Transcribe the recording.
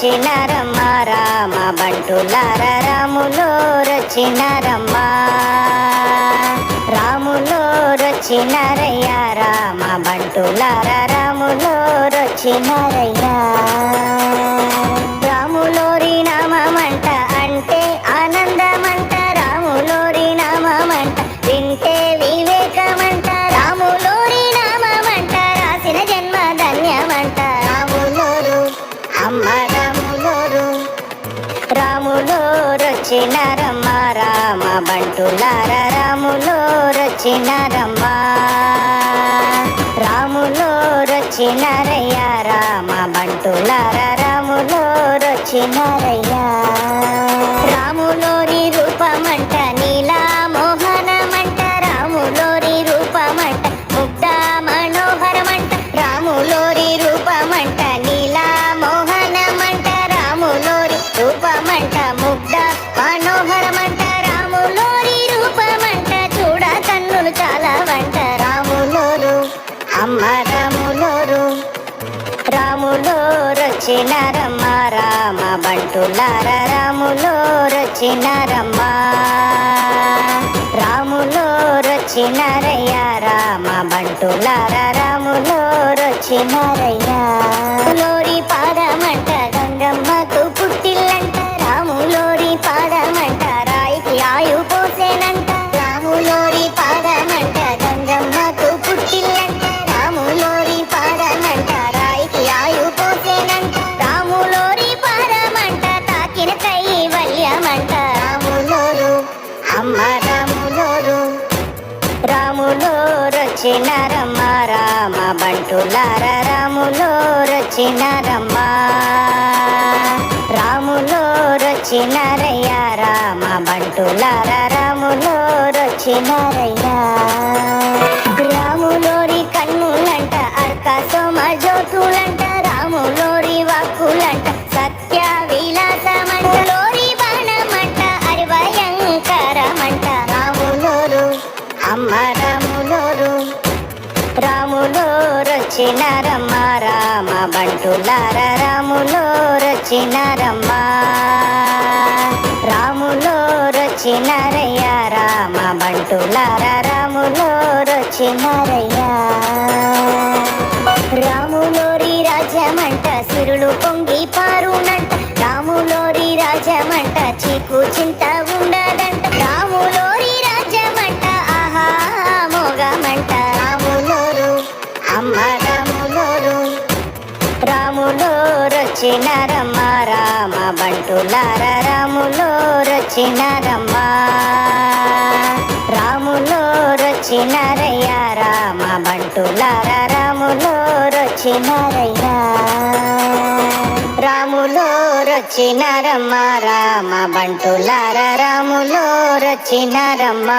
రచిన రమ్మ రామ బంటులార రాములో రచిన రమ్మ రాములో రచిన రయ్య రామ బంటులార రాములో రచిన రయ్యా రచిన రమ్మ రామ బంటులార రాములో రమ్మ రాములో రచిన రయ్య రామ బంటులార రాములో రయ్య రాములోని రూపమంట నీలా మోహనమంట రాములోని రూపమంట ముగ్ధ మనోహరమంట రాములోని రూపమంట అమ్మ రాములో రచిన రమ్మ రామ బంటులార రాములో రచినారమ్మ రాములో రచినారయ్యా రామ బంటులార రాములో రచిన రయ్య అమ్మ రాములోరు రాములో రచినారమ్మ రామ బంటులార రాములో రచినారమ్మ రాములో రచినారయ్యా రామ బంటులార రాములో రాములో రచినారమ్మ రామ బంటులార రాములో రచినారమ్మ రాములో రచినారయ్యా రామ బంటులార రాములో రచినారయ్యా రాములోరి రాజ్యమంట సిరులు పొంగి పారునంట రాములోరి రాజ్యమంట చీకు చింత రచినారమ్మ రామ బంటులార రాములో రచినారమ్మ. రాములో రచినారయ్యా రామ బంటులార రాములో రచినారయ్యా. రాములో రచినారమ్మ రామ బంటులార రాములో రచినారమ్మ.